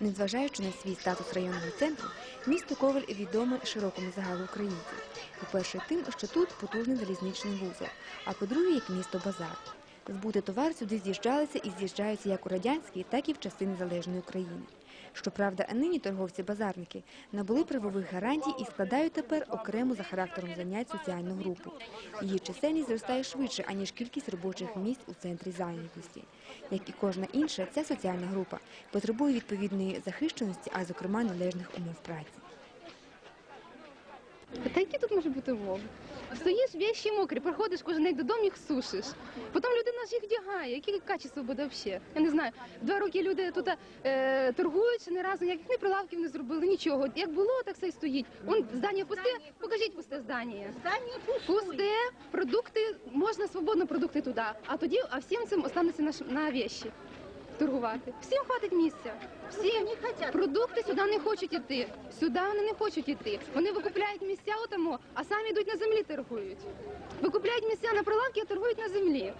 Незважаючи на свій статус районного центру, місто Коваль відоме широкому загалу українців. По-перше, тим, що тут потужний залізничний вузол, а по-друге, як місто базар. Збути товар сюди з'їжджалися і з'їжджаються як у радянській, так і в часи незалежної України. Щоправда, нині торговці-базарники набули правових гарантій і складають тепер окрему за характером занять соціальну групу. Її чисельність зростає швидше, аніж кількість робочих місць у центрі зайнятості. Як і кожна інша, ця соціальна група потребує відповідної захищеності, а зокрема належних умов праці. Та які тут може бути умови? Стоїш вещі мокрі, приходиш кожен день додому, їх сушиш. Потім людина ж їх вдягає. Яке качество буде взагалі? Я не знаю. Два роки люди тут е, торгують, ще ні разу ніяких ні прилавків не зробили, нічого. Як було, так все і стоїть. Вон здання пусте, покажіть пусте здання. Пустое. Пусте, продукти, можна свободно продукти туди. А тоді, а всім цим останеться на, на вещі торгувати. Всім хватить місця. Всі продукти сюди не хочуть іти. Сюди вони не хочуть іти. Вони викупляють місця отамо, а самі йдуть на землі торгують. Викупляють місця на прилавки, а торгують на землі.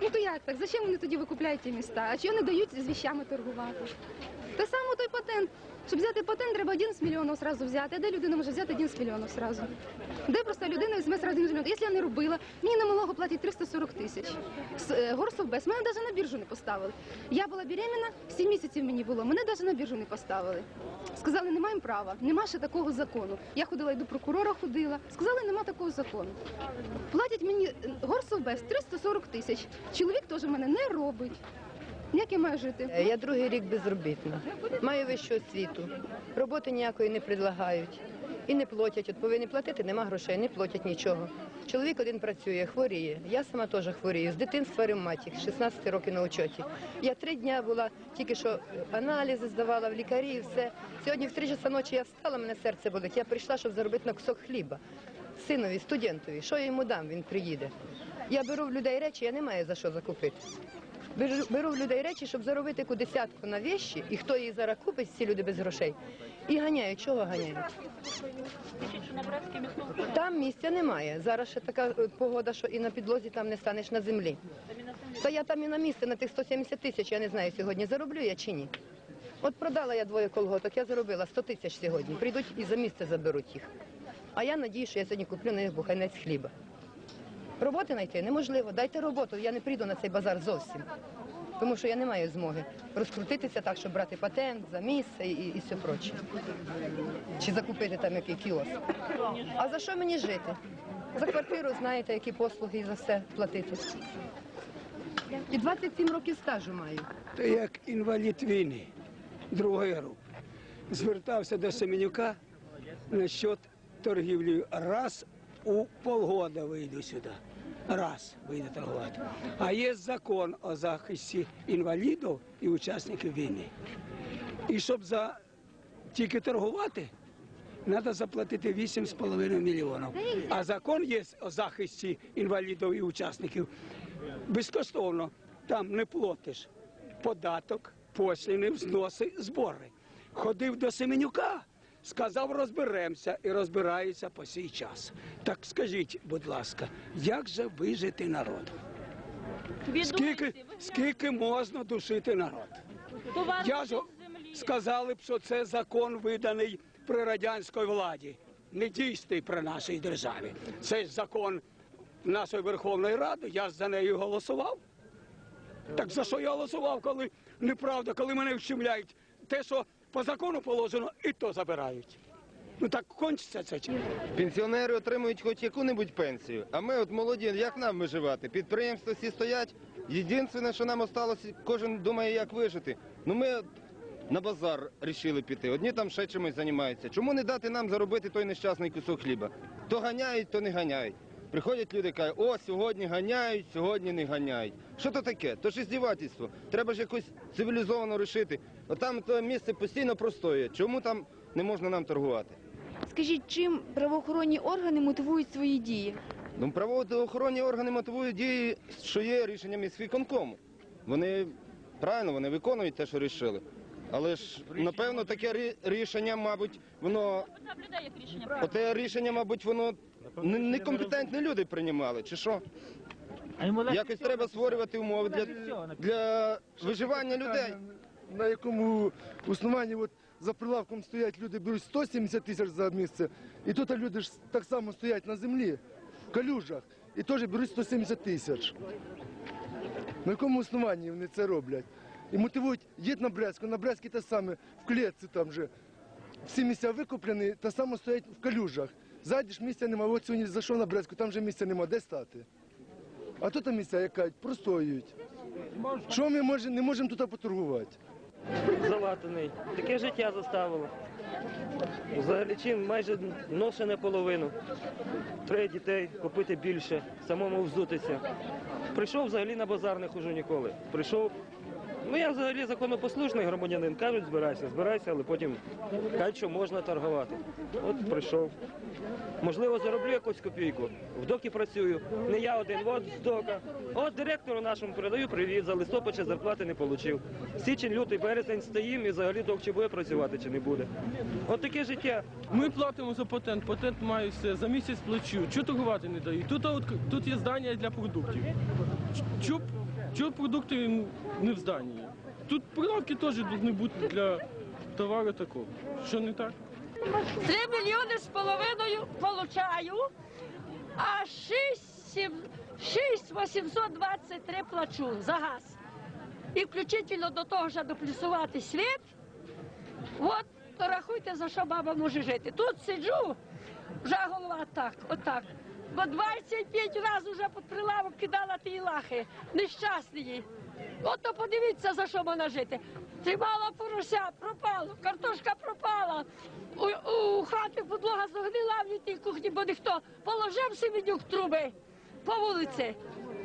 Ну то як так? Зачем вони тоді викупляють ті міста? А чого не дають з віщами торгувати? Та саме патент. Щоб взяти патент, треба 11 мільйонів сразу взяти. А де людина може взяти 11 мільйонів сразу? Де просто людина візьме сразу 11 мільйонів? Якщо я не робила, мені на малого платять 340 тисяч. Е, Горсовбез мене навіть на біржу не поставили. Я була беременна, 7 місяців мені було, мене навіть на біржу не поставили. Сказали, не маємо права, нема ще такого закону. Я ходила і до прокурора ходила. Сказали, нема такого закону. Платять мені е, Горсовбез 340 тисяч. Чоловік теж мене не робить. Як я маю жити? Е, Я другий рік безробітна. Маю вищу освіту. Роботи ніякої не предлагають. І не платять. От повинні платити, нема грошей, не платять нічого. Чоловік один працює, хворіє. Я сама теж хворію. З дитинства ревматик, з 16 років на учоті. Я три дня була, тільки що аналізи здавала в лікарі і все. Сьогодні в три часа ночі я встала, мене серце болить. Я прийшла, щоб заробити на кусок хліба. Синові, студентові. Що я йому дам? Він приїде. Я беру в людей речі, я не маю за що закупити. Беру, в людей речі, щоб заробити яку десятку на вещі, і хто її зараз купить, ці люди без грошей. І ганяють. Чого ганяють? Там місця немає. Зараз ще така е, погода, що і на підлозі там не станеш на землі. Та я там і на місце на тих 170 тисяч, я не знаю сьогодні, зароблю я чи ні. От продала я двоє колготок, я заробила 100 тисяч сьогодні. Прийдуть і за місце заберуть їх. А я надію, що я сьогодні куплю на них буханець хліба. Роботи знайти неможливо. Дайте роботу, я не прийду на цей базар зовсім. Тому що я не маю змоги розкрутитися так, щоб брати патент за місце і, і все проче. Чи закупити там який кіоск. А за що мені жити? За квартиру знаєте, які послуги і за все платити. І 27 років стажу маю. то як інвалід війни другої групи. Звертався до Семенюка на насчет торгівлі. Раз у полгода вийду сюди. Раз вийду торгувати. А є закон о захисті інвалідів і учасників війни. І щоб за тільки торгувати, треба заплатити 8,5 мільйонів. А закон є о захисті інвалідів і учасників безкоштовно. Там не платиш податок, посліни, взноси, збори. Ходив до Семенюка, сказав, розберемося і розбирається по сій час. Так скажіть, будь ласка, як же вижити народ? Скільки, скільки можна душити народ? Я ж сказали б, що це закон виданий при радянській владі, не дійсний при нашій державі. Це ж закон нашої Верховної Ради, я ж за нею голосував. Так за що я голосував, коли неправда, коли мене вщемляють? Те, що по закону положено, і то забирають. Ну так кончиться це. чи? Пенсіонери отримують хоч яку-небудь пенсію. А ми, от молоді, як нам виживати? Підприємства всі стоять. Єдине, що нам осталося, кожен думає, як вижити. Ну ми на базар рішили піти. Одні там ще чимось займаються. Чому не дати нам заробити той нещасний кусок хліба? То ганяють, то не ганяють. Приходять люди, кажуть, о, сьогодні ганяють, сьогодні не ганяють. Що то таке? То ж здівательство. Треба ж якось цивілізовано рішити. От там то місце постійно простоє. Чому там не можна нам торгувати? Скажіть, чим правоохоронні органи мотивують свої дії? Ну, правоохоронні органи мотивують дії, що є рішенням міськвиконкому. Вони правильно, вони виконують те, що рішили. Але ж, напевно, таке рішення, мабуть, воно. Оте рішення, мабуть, воно не- некомпетентні люди приймали, чи що? Якось треба створювати умови для, для виживання людей. На якому основанні от за прилавком стоять люди, беруть 170 тисяч за місце, і тут люди ж так само стоять на землі, в калюжах, і теж беруть 170 тисяч. На якому основанні вони це роблять? І мотивують, їдь на Брестську, на Брестській те саме, в клітці там же. Всі місця викуплені, та само стоять в калюжах. Зайдеш, місця немає, от сьогодні зайшов на Брестську, там вже місця немає, де стати? А тут місця, як кажуть, простоюють. Що ми може, не можемо тут поторгувати? Залатаний. Таке життя заставило. Взагалі чим майже ношене половину. Троє дітей, купити більше, самому взутися. Прийшов взагалі на базар не хожу ніколи. Прийшов. Ну я взагалі законопослушний громадянин. Кажуть, збирайся, збирайся, але потім кажуть, що можна торгувати. От прийшов. Можливо, зароблю якусь копійку. В докі працюю. Не я один, от з дока. От директору нашому передаю привіт, за листопад ще зарплати не отримав. Січень, лютий, березень стоїм і взагалі док чи буде працювати, чи не буде. От таке життя. Ми платимо за патент, патент має все, за місяць плачу. Чого торгувати не дають? Тут, от, тут є здання для продуктів. Чого, чого продукти не в зданні? Тут прилавки теж повинні бути для товару такого. Що не так? Три мільйони з половиною получаю, а 6, 6 823 плачу за газ. І включительно до того, щоб доплюсувати світ, от рахуйте, за що баба може жити. Тут сиджу, вже голова так, отак. Бо 25 разів вже під прилавок кидала ті лахи, нещасні. От то подивіться, за що вона жити. Тримала порося, пропало, картошка пропала. У, у хаті подлога загнила в тій кухні, бо ніхто положив Семенюк труби по вулиці.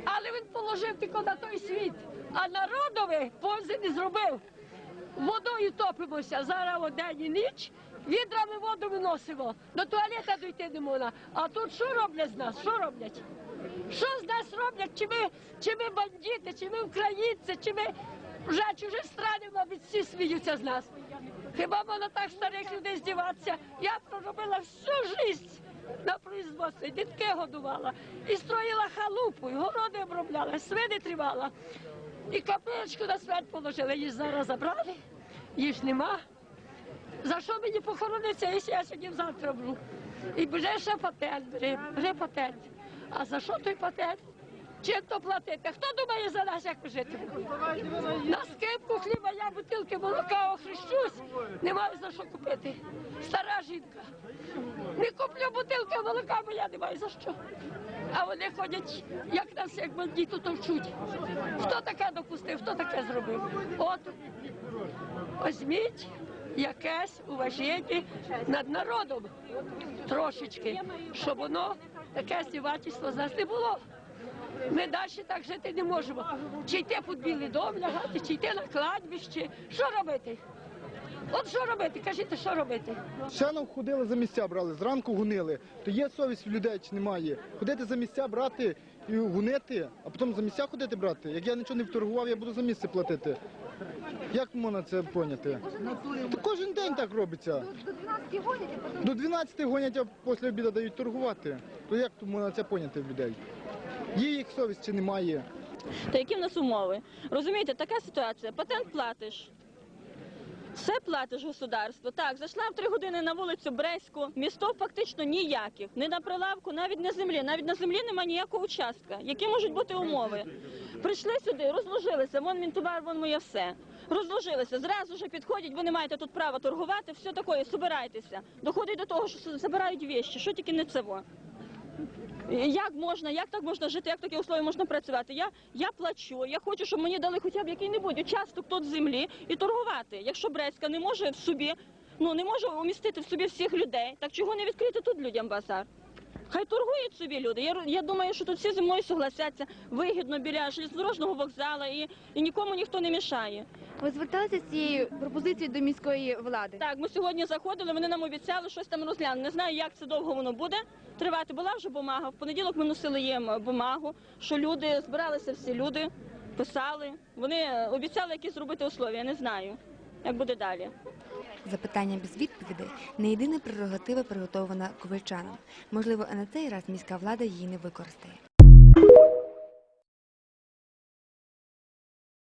Але він положив тільки на той світ. А народові повзи не зробив. Водою топимося зараз день і ніч. Відрами воду виносимо. До туалета дійти не можна. А тут що роблять з нас? Що роблять? Що з нас роблять? Чи ми, чи ми бандити, чи ми українці, чи ми вже чужі страни, мабуть, всі сміються з нас. Хіба можна так старих людей здіватися? Я проробила всю життя на производстві, дітки годувала, і строїла халупу, і городи обробляла, свини тримала. І копеечку на смерть положили, її зараз забрали, ж нема. За що мені похорониться, якщо я сьогодні завтра вмру? І бери ще патент, бери, бери патент. А за що той патент? Чим то платити? Хто думає за нас, як житимемо? На скипку хліба я бутилки молока охрещусь, не маю за що купити. Стара жінка. Не куплю бутилки молока, бо я не маю за що. А вони ходять, як нас, як бандиту товчуть. Хто таке допустив, хто таке зробив? От Візьміть якесь уваження над народом трошечки, щоб воно таке здівательство з нас не було. Ми далі так жити не можемо. Чи йти під білий дом лягати, чи йти на кладбище. Що робити? От що робити? Кажіть, що робити? Ще нам ходили за місця, брали, зранку гонили. То є совість в людей чи немає? Ходити за місця, брати і гонити, а потім за місця ходити брати. Як я нічого не вторгував, я буду за місце платити. Як можна це поняти? То кожен день так робиться. До 12 гонять, а після обіду дають торгувати. То як то можна це поняти в людей? Є їх совість чи немає? Та які в нас умови? Розумієте, така ситуація. Патент платиш. Все платиш государство. Так, зайшла в три години на вулицю Бреську, місто фактично ніяких. Не на прилавку, навіть на землі. Навіть на землі немає ніякого участка. Які можуть бути умови? Прийшли сюди, розложилися, вон мій товар, вон моє все. Розложилися, зразу ж підходять, ви не маєте тут права торгувати, все таке, собирайтеся. Доходить до того, що забирають вещі, що тільки не цього. Як можна, як так можна жити, як такі условия можна працювати? Я, я плачу, я хочу, щоб мені дали хоча б який-небудь участок тут землі і торгувати. Якщо Брестська не може в собі, ну не може умістити в собі всіх людей, так чого не відкрити тут людям базар? Хай торгують собі люди. Я, я думаю, що тут всі зі мною согласяться вигідно біля железнодорожного вокзалу і, і нікому ніхто не мішає. Ви зверталися з цією пропозицією до міської влади? Так, ми сьогодні заходили, вони нам обіцяли щось там розглянути. Не знаю, як це довго воно буде тривати. Була вже бумага. В понеділок ми носили їм бумагу, що люди збиралися всі люди, писали. Вони обіцяли якісь зробити условия. Не знаю, як буде далі. Запитання без відповідей не єдина прерогатива, приготована ковальчанам. Можливо, а на цей раз міська влада її не використає.